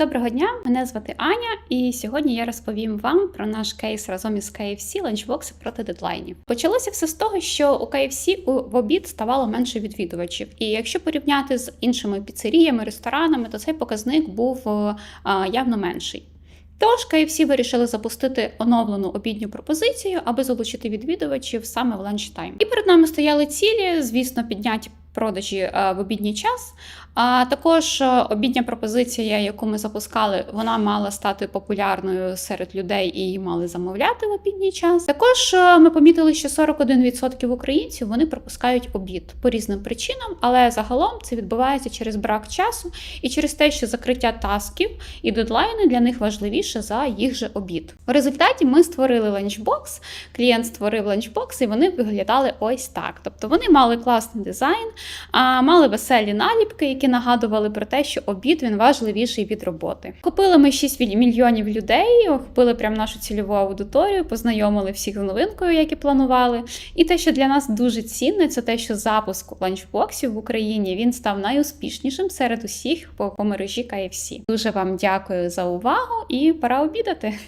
Доброго дня, мене звати Аня, і сьогодні я розповім вам про наш кейс разом із KFC ланчбокси проти дедлайнів. Почалося все з того, що у KFC в обід ставало менше відвідувачів. І якщо порівняти з іншими піцеріями, ресторанами, то цей показник був е, явно менший. Тож KFC вирішили запустити оновлену обідню пропозицію, аби залучити відвідувачів саме в ланчтайм. І перед нами стояли цілі, звісно, підняті продажі е, в обідній час. А також е, обідня пропозиція, яку ми запускали, вона мала стати популярною серед людей і її мали замовляти в обідній час. Також е, ми помітили, що 41% українців вони пропускають обід по різним причинам, але загалом це відбувається через брак часу і через те, що закриття тасків і дедлайни для них важливіше за їх же обід. В результаті ми створили ланчбокс. Клієнт створив ланчбокс, і вони виглядали ось так. Тобто вони мали класний дизайн, а мали веселі наліпки, які нагадували про те, що обід він важливіший від роботи. Купили ми 6 мільйонів людей, охопили прям нашу цільову аудиторію, познайомили всіх з новинкою, як і планували. І те, що для нас дуже цінне, це те, що запуск ланчбоксів в Україні він став найуспішнішим серед усіх по мережі KFC. Дуже вам дякую за увагу і пора обідати.